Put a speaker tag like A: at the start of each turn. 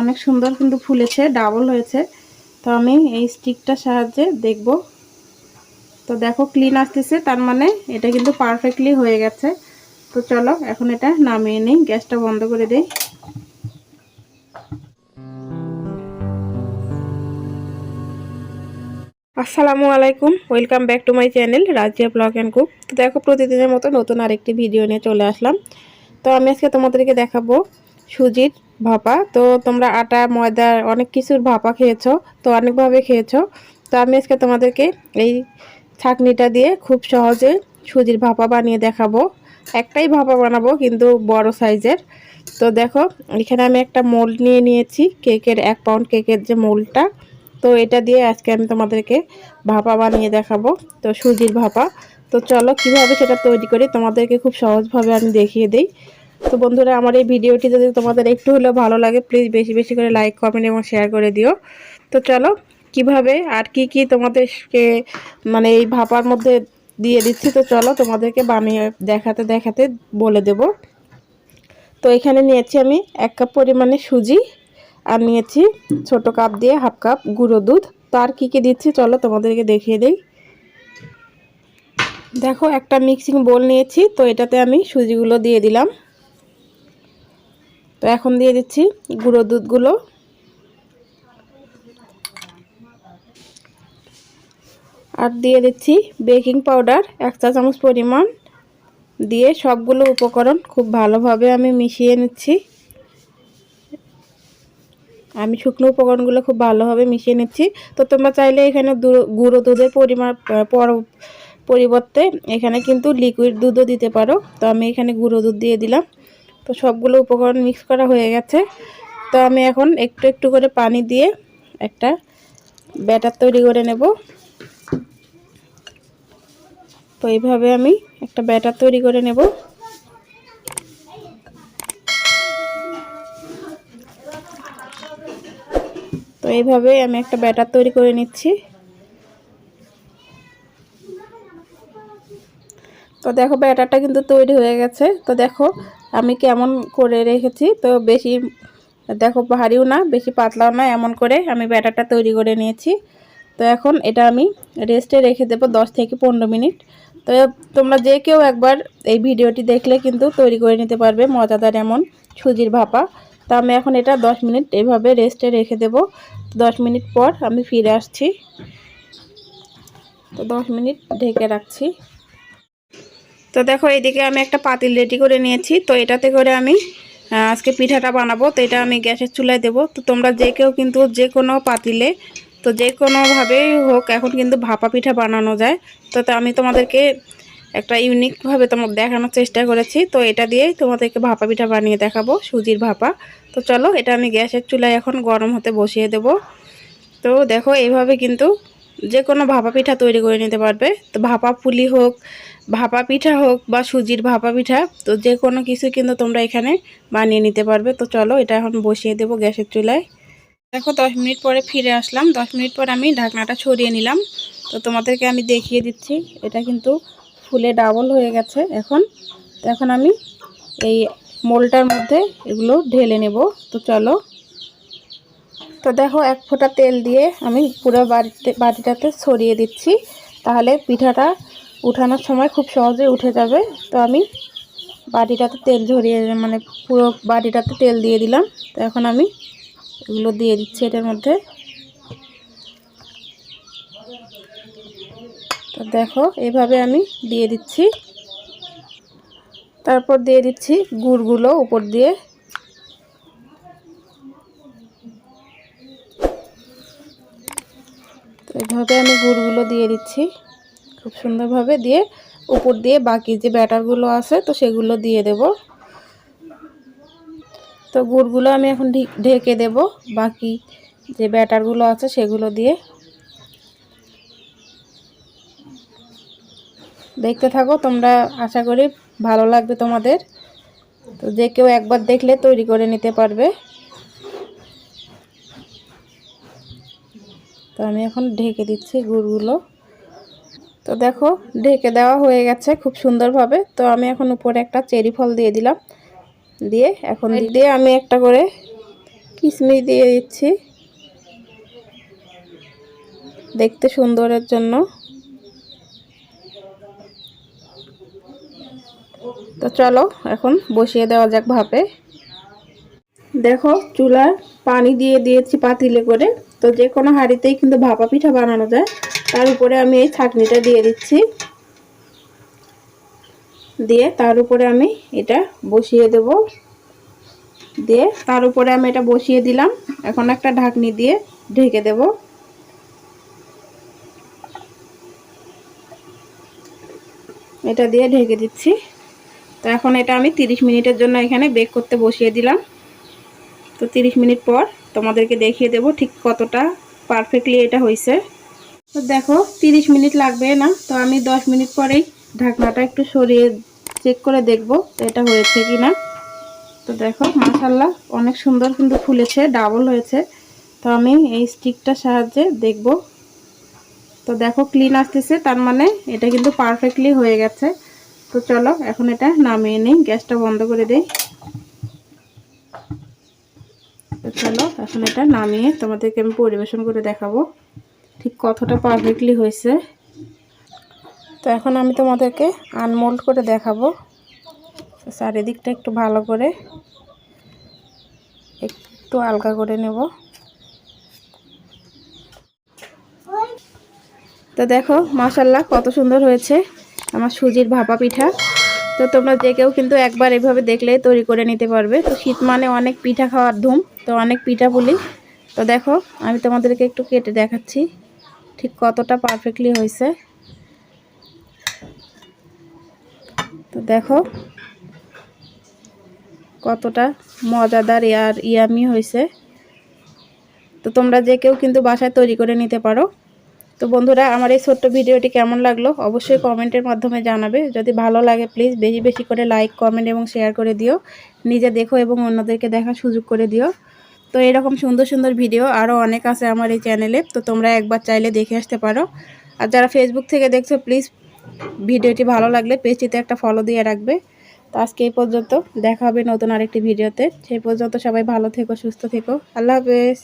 A: অনেক সুন্দর কিন্তু ফুলেছে, ডাবল হয়েছে। তো আমি এই স্টিকটার সাহায্যে দেখব। তো দেখো ক্লিন আসতেছে, তার মানে এটা কিন্তু পারফেক্টলি হয়ে গেছে। তো চলো, এখন এটা নামিয়ে নিই, গ্যাসটা বন্ধ করে দিই। আসসালামু আলাইকুম welcome back to my channel Raziya blog and cook তো দেখো, প্রতিদিনের মতো নতুন আরেকটি ভিডিও নিয়ে চলে আসলাম। তো আমি আজকে তোমাদেরকে দেখাবো সুজির ভাপা। তো তোমরা আটা, ময়দা, অনেক কিছুর ভাপা খেয়েছো, তো অনেকভাবে খেয়েছো। তো আমি আজকে তোমাদেরকে এই ছাকনিটা দিয়ে খুব সহজে সুজির ভাপা বানিয়ে দেখাবো। একটাই ভাপা বানাবো, কিন্তু বড় সাইজের। তো দেখো, এখানে আমি একটা মোল্ড নিয়ে নিয়েছি, কেকের এক পাউন্ড কেকের যে মোল্ডটা তো এটা দিয়ে আজকে আমি তোমাদেরকে ভাপা বানিয়ে দেখাবো, তো সুজির ভাপা। তো চলো, কীভাবে সেটা তৈরি করি, তোমাদেরকে খুব সহজভাবে আমি দেখিয়ে দিই। তো বন্ধুরা, আমার এই ভিডিওটি যদি তোমাদের একটু হলেও ভালো লাগে প্লিজ বেশি বেশি করে লাইক কমেন্ট এবং শেয়ার করে দিও। তো চলো, কীভাবে আর কি কি তোমাদেরকে মানে এই ভাপার মধ্যে দিয়ে দিচ্ছি, তো চলো তোমাদেরকে বানিয়ে দেখাতে দেখাতে বলে দেব। তো এখানে নিয়েছি আমি এক কাপ পরিমাণে সুজি আর নিয়েছি ছোট কাপ দিয়ে হাফ কাপ গুঁড়ো দুধ। তো আর কী কী দিচ্ছি, চলো তোমাদেরকে দেখিয়ে দিই। দেখো, একটা মিক্সিং বোল নিয়েছি, তো এটাতে আমি সুজিগুলো দিয়ে দিলাম। তো এখন দিয়ে দিচ্ছি গুঁড়ো দুধগুলো। আর দিয়ে দিচ্ছি বেকিং পাউডার, এক চা চামচ পরিমাণ। দিয়ে সবগুলো উপকরণ খুব ভালোভাবে আমি মিশিয়ে নিচ্ছি। আমি শুকনো উপকরণগুলো খুব ভালোভাবে মিশিয়ে নিচ্ছি। তো তোমরা চাইলে এখানে গুঁড়ো দুধের পরিমাণ পরিবর্তে এখানে কিন্তু লিকুইড দুধও দিতে পারো। তো আমি এখানে গুঁড়ো দুধ দিয়ে দিলাম। তো সবগুলো উপকরণ মিক্স করা হয়ে গেছে। তো আমি এখন একটু একটু করে পানি দিয়ে একটা ব্যাটার তৈরি করে নেব। তো এইভাবে আমি একটা ব্যাটার তৈরি করে নেব। তো এইভাবে আমি একটা ব্যাটার তৈরি করে নিচ্ছি। তো দেখো ব্যাটারটা কিন্তু তৈরি হয়ে গেছে। তো দেখো আমি কেমন করে রেখেছি। তো বেশি, দেখো ভারীও না, বেশি পাতলাও না, এমন করে আমি ব্যাটারটা তৈরি করে নিয়েছি। তো এখন এটা আমি রেস্টে রেখে দেবো দশ থেকে পনেরো মিনিট। তো তোমরা যে কেউ একবার এই ভিডিওটি দেখলে কিন্তু তৈরি করে নিতে পারবে, মজাদার এমন সুজির ভাপা। তো আমি এখন এটা 10 মিনিট এভাবে রেস্টে রেখে দেব। 10 মিনিট পর আমি ফিরে আসছি। তো 10 মিনিট ঢেকে রাখছি। তো দেখো এইদিকে আমি একটা পাতিল রেডি করে নিয়েছি। তো এটাতে করে আমি আজকে পিঠাটা বানাবো। তো এটা আমি গ্যাসের চুলায় দেবো। তো তোমরা যে কেউ কিন্তু যে কোনো পাতিলে, তো যে কোনোভাবেই হোক, এখন কিন্তু ভাপা পিঠা বানানো যায়। তো আমি তোমাদেরকে একটা ইউনিকভাবে তোমার দেখানোর চেষ্টা করেছি। তো এটা দিয়েই তোমাদেরকে ভাপা পিঠা বানিয়ে দেখাবো, সুজির ভাপা। তো চলো, এটা আমি গ্যাসের চুলায় এখন গরম হতে বসিয়ে দেব। তো দেখো এইভাবে কিন্তু যে কোনো ভাপা পিঠা তৈরি করে নিতে পারবে। তো ভাপা পুলি হোক, ভাপা পিঠা হোক বা সুজির ভাপা পিঠা, তো যে কোনো কিছু কিন্তু তোমরা এখানে বানিয়ে নিতে পারবে। তো চলো এটা এখন বসিয়ে দেব গ্যাসের চুলায়। দেখো দশ মিনিট পরে ফিরে আসলাম। দশ মিনিট পর আমি ঢাকনাটা ছড়িয়ে নিলাম। তো তোমাদেরকে আমি দেখিয়ে দিচ্ছি, এটা কিন্তু ফুলে ডাবল হয়ে গেছে এখন। এখন আমি এই মোলটার মধ্যে এগুলো ঢেলে নেব। তো চলো তো দেখো, এক ফোঁটা তেল দিয়ে আমি পুরো বাড়িতে বাটিটাতে ছড়িয়ে দিচ্ছি। তাহলে পিঠাটা উঠানোর সময় খুব সহজে উঠে যাবে। তো আমি বাটিটাতে তেল ঝরিয়ে মানে পুরো বাটিটাতে তেল দিয়ে দিলাম। তো এখন আমি এগুলো দিয়ে দিচ্ছি এটার মধ্যে। তো দেখো, এভাবে আমি দিয়ে দিচ্ছি। তারপর দিয়ে দিচ্ছি গুড়গুলো উপর দিয়ে। এভাবে আমি গুড়গুলো দিয়ে দিচ্ছি। খুব সুন্দরভাবে দিয়ে উপর দিয়ে বাকি যে ব্যাটারগুলো আছে, তো সেগুলো দিয়ে দেব। তো গুড়গুলো আমি এখন ঢেকে দেব। বাকি যে ব্যাটারগুলো আছে, সেগুলো দিয়ে। দেখতে থাকো, তোমরা আশা করি ভালো লাগবে তোমাদের। তো যে কেউ একবার দেখলে তৈরি করে নিতে পারবে। তো আমি এখন ঢেকে দিচ্ছি গুড়গুলো। তো দেখো ঢেকে দেওয়া হয়ে গেছে খুব সুন্দরভাবে। তো আমি এখন উপরে একটা চেরি ফল দিয়ে দিলাম। দিয়ে এখন দিয়ে আমি একটা করে কিশমিশ দিয়ে দিচ্ছি। দেখতে সুন্দরের জন্য। তো চলো এখন বসিয়ে দেওয়া যাক ভাপে। দেখো চুলার পানি দিয়ে দিয়েছি পাতিলে করে। তো যে কোনো হাঁড়িতেই কিন্তু ভাপা পিঠা বানানো যায়। তার উপরে আমি এই ছাকনিটা দিয়ে দিচ্ছি। দিয়ে তার উপরে আমি এটা বসিয়ে দেব। দিয়ে তার উপরে আমি এটা বসিয়ে দিলাম। এখন একটা ঢাকনি দিয়ে ঢেকে দেব। এটা দিয়ে ঢেকে দিচ্ছি। তো এখন এটা আমি 30 মিনিটের জন্য এখানে বেক করতে বসিয়ে দিলাম। তো 30 মিনিট পর তোমাদেরকে দেখিয়ে দেব ঠিক কতটা পারফেক্টলি এটা হয়েছে। তো দেখো 30 মিনিট লাগবে না, তো আমি 10 মিনিট পরেই ঢাকনাটা একটু সরিয়ে চেক করে দেখব এটা হয়েছে কি না তো দেখো মাসাল্লাহ অনেক সুন্দর কিন্তু ফুলেছে ডাবল হয়েছে। তো আমি এই স্টিকটার সাহায্যে দেখব। তো দেখো ক্লিন আসতেছে, তার মানে এটা কিন্তু পারফেক্টলি হয়ে গেছে। তো চলো, এখন এটা নামিয়ে নিই, গ্যাসটা বন্ধ করে দিই। তো চলো, এখন এটা নামিয়ে তোমাদেরকে আমি পরিবেশন করে দেখাবো। ঠিক কতটা পারফেক্টলি হয়েছে। তো এখন আমি তোমাদেরকে আনমোল্ড করে দেখাবো। চারিদিকটা একটু ভালো করে একটু আলগা করে নেব। তো দেখো মাসাল্লাহ কত সুন্দর হয়েছে আমার সুজির ভাপা পিঠা। তো তোমরা যে কেউ কিন্তু একবার এভাবে দেখলে তৈরি করে নিতে পারবে। তো শীত মানে অনেক পিঠা খাওয়ার ধুম। তো অনেক পিঠা বলি তো দেখো, আমি তোমাদেরকে একটু কেটে দেখাচ্ছি, ঠিক কতটা পারফেক্টলি হয়েছে। তো দেখো, কতটা মজাদার আর ইয়ামি হয়েছে। তো তোমরা যে কেউ কিন্তু বাসায় তৈরি করে নিতে পারো। তো বন্ধুরা, আমার এই ছোট্ট ভিডিওটি কেমন লাগল অবশ্যই কমেন্টের মাধ্যমে জানাবে। যদি ভালো লাগে প্লিজ বেশি বেশি করে লাইক কমেন্ট এবং শেয়ার করে দিও। নিজে দেখো এবং অন্যদেরকে দেখার সুযোগ করে দিও। তো এরকম সুন্দর সুন্দর ভিডিও আরও অনেক আছে আমার এই চ্যানেলে তো তোমরা একবার চাইলে দেখে আসতে পারো। আর যারা ফেসবুক থেকে দেখছ প্লিজ ভিডিওটি ভালো লাগলে পেজটিতে একটা ফলো দিয়ে রাখবে। তো আজকে এই পর্যন্ত, দেখা হবে নতুন আরেকটি ভিডিওতে সেই পর্যন্ত সবাই ভালো থেকো, সুস্থ থেকো। আল্লাহ হাফেজ।